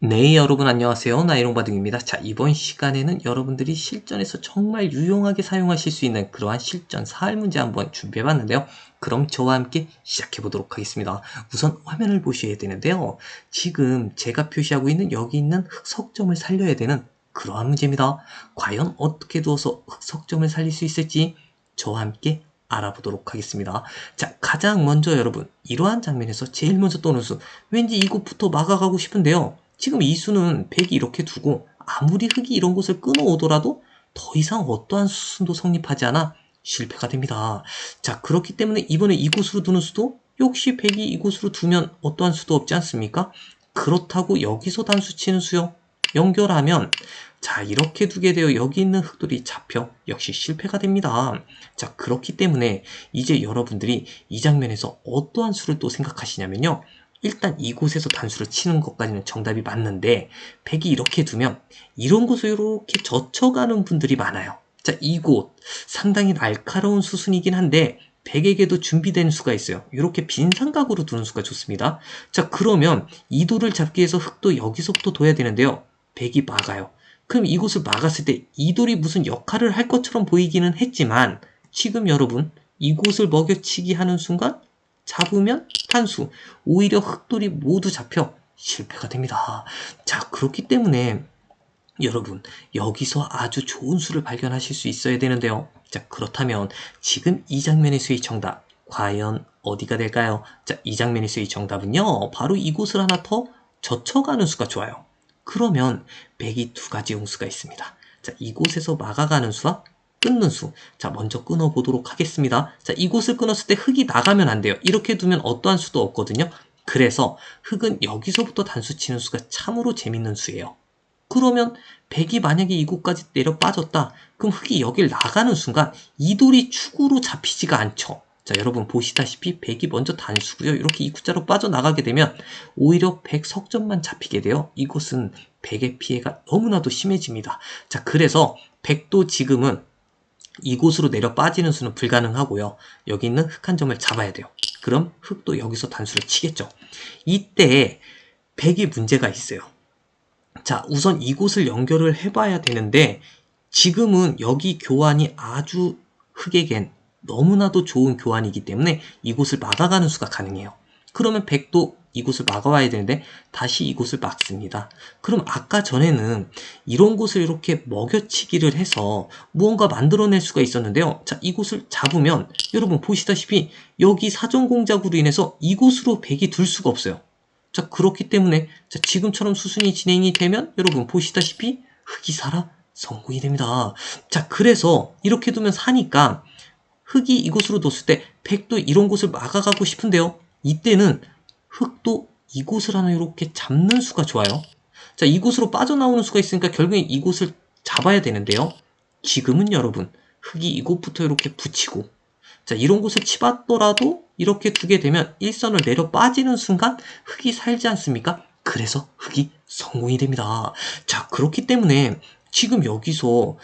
네, 여러분 안녕하세요. 나이롱바둥입니다. 자, 이번 시간에는 여러분들이 실전에서 정말 유용하게 사용하실 수 있는 그러한 실전 사활 문제 한번 준비해 봤는데요. 그럼 저와 함께 시작해 보도록 하겠습니다. 우선 화면을 보셔야 되는데요. 지금 제가 표시하고 있는 여기 있는 흑석점을 살려야 되는 그러한 문제입니다. 과연 어떻게 두어서 흑석점을 살릴 수 있을지 저와 함께 알아보도록 하겠습니다. 자, 가장 먼저 여러분, 이러한 장면에서 제일 먼저 떠오르는 수, 왠지 이곳부터 막아가고 싶은데요. 지금 이 수는 100이 이렇게 두고 아무리 흙이 이런 곳을 끊어오더라도 더 이상 어떠한 수순도 성립하지 않아 실패가 됩니다. 자 그렇기 때문에 이번에 이곳으로 두는 수도 역시 100이 이곳으로 두면 어떠한 수도 없지 않습니까? 그렇다고 여기서 단수 치는 수요. 연결하면 자 이렇게 두게 되어 여기 있는 흙들이 잡혀 역시 실패가 됩니다. 자 그렇기 때문에 이제 여러분들이 이 장면에서 어떠한 수를 또 생각하시냐면요. 일단 이곳에서 단수를 치는 것까지는 정답이 맞는데 100이 이렇게 두면 이런 곳을 이렇게 젖혀가는 분들이 많아요. 자, 이곳 상당히 날카로운 수순이긴 한데 100에게도 준비된 수가 있어요. 이렇게 빈 삼각으로 두는 수가 좋습니다. 자, 그러면 이 돌을 잡기 위해서 흙도 여기서부터 둬야 되는데요. 100이 막아요. 그럼 이곳을 막았을 때 이 돌이 무슨 역할을 할 것처럼 보이기는 했지만 지금 여러분 이곳을 먹여치기 하는 순간 잡으면 탄수, 오히려 흑돌이 모두 잡혀 실패가 됩니다. 자, 그렇기 때문에 여러분, 여기서 아주 좋은 수를 발견하실 수 있어야 되는데요. 자, 그렇다면 지금 이 장면에서의 정답, 과연 어디가 될까요? 자, 이 장면에서의 정답은요, 바로 이곳을 하나 더 젖혀가는 수가 좋아요. 그러면 100이 두 가지 용수가 있습니다. 자, 이곳에서 막아가는 수와 끊는 수. 자, 먼저 끊어 보도록 하겠습니다. 자, 이곳을 끊었을 때 흙이 나가면 안 돼요. 이렇게 두면 어떠한 수도 없거든요. 그래서 흙은 여기서부터 단수 치는 수가 참으로 재밌는 수예요. 그러면 백이 만약에 이곳까지 내려 빠졌다. 그럼 흙이 여길 나가는 순간 이 돌이 축으로 잡히지가 않죠. 자, 여러분 보시다시피 백이 먼저 단수고요. 이렇게 이 구자로 빠져나가게 되면 오히려 백 석점만 잡히게 돼요. 이곳은 백의 피해가 너무나도 심해집니다. 자, 그래서 백도 지금은 이곳으로 내려 빠지는 수는 불가능하고요. 여기 있는 흙한 점을 잡아야 돼요. 그럼 흙도 여기서 단수를 치겠죠. 이때 100이 문제가 있어요. 자, 우선 이곳을 연결을 해봐야 되는데 지금은 여기 교환이 아주 흙에겐 너무나도 좋은 교환이기 때문에 이곳을 막아가는 수가 가능해요. 그러면 100도 이곳을 막아와야 되는데 다시 이곳을 막습니다. 그럼 아까 전에는 이런 곳을 이렇게 먹여치기를 해서 무언가 만들어낼 수가 있었는데요. 자, 이곳을 잡으면 여러분 보시다시피 여기 사전 공작으로 인해서 이곳으로 백이 둘 수가 없어요. 자, 그렇기 때문에 자, 지금처럼 수순이 진행이 되면 여러분 보시다시피 흙이 살아 성공이 됩니다. 자, 그래서 이렇게 두면 사니까 흙이 이곳으로 뒀을 때 백도 이런 곳을 막아가고 싶은데요. 이때는 흙도 이곳을 하나 이렇게 잡는 수가 좋아요. 자, 이곳으로 빠져나오는 수가 있으니까 결국엔 이곳을 잡아야 되는데요. 지금은 여러분, 흙이 이곳부터 이렇게 붙이고, 자, 이런 곳을 치봤더라도 이렇게 두게 되면 일선을 내려 빠지는 순간 흙이 살지 않습니까? 그래서 흙이 성공이 됩니다. 자, 그렇기 때문에 지금 여기서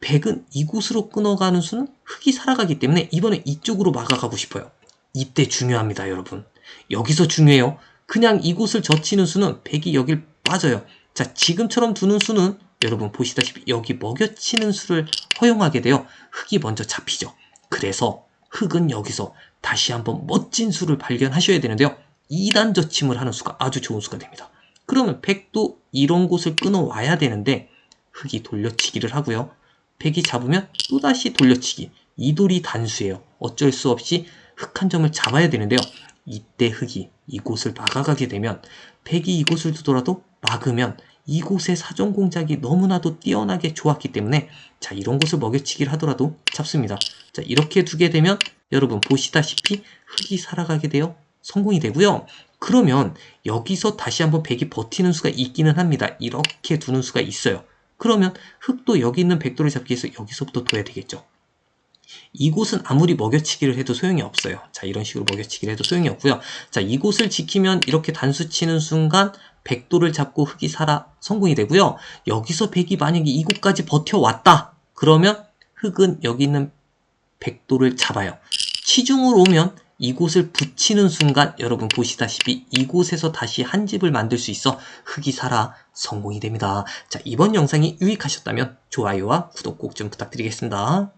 백은 이곳으로 끊어가는 수는 흙이 살아가기 때문에 이번에 이쪽으로 막아가고 싶어요. 이때 중요합니다, 여러분. 여기서 중요해요. 그냥 이곳을 젖히는 수는 100이 여길 빠져요. 자, 지금처럼 두는 수는 여러분 보시다시피 여기 먹여치는 수를 허용하게 되어 흙이 먼저 잡히죠. 그래서 흙은 여기서 다시 한번 멋진 수를 발견하셔야 되는데요. 2단 젖힘을 하는 수가 아주 좋은 수가 됩니다. 그러면 100도 이런 곳을 끊어와야 되는데 흙이 돌려치기를 하고요. 100이 잡으면 또다시 돌려치기. 이 돌이 단수예요. 어쩔 수 없이 흙 한 점을 잡아야 되는데요. 이때 흙이 이곳을 막아가게 되면 백이 이곳을 두더라도 막으면 이곳의 사전 공작이 너무나도 뛰어나게 좋았기 때문에 자 이런 곳을 먹여치기를 하더라도 잡습니다. 자 이렇게 두게 되면 여러분 보시다시피 흙이 살아가게 되어 성공이 되고요. 그러면 여기서 다시 한번 백이 버티는 수가 있기는 합니다. 이렇게 두는 수가 있어요. 그러면 흙도 여기 있는 백도를 잡기 위해서 여기서부터 둬야 되겠죠. 이곳은 아무리 먹여치기를 해도 소용이 없어요. 자, 이런 식으로 먹여치기를 해도 소용이 없고요. 자, 이곳을 지키면 이렇게 단수 치는 순간 백도를 잡고 흙이 살아 성공이 되고요. 여기서 백이 만약에 이곳까지 버텨왔다. 그러면 흙은 여기 있는 백도를 잡아요. 치중으로 오면 이곳을 붙이는 순간 여러분 보시다시피 이곳에서 다시 한 집을 만들 수 있어 흙이 살아 성공이 됩니다. 자, 이번 영상이 유익하셨다면 좋아요와 구독 꼭 좀 부탁드리겠습니다.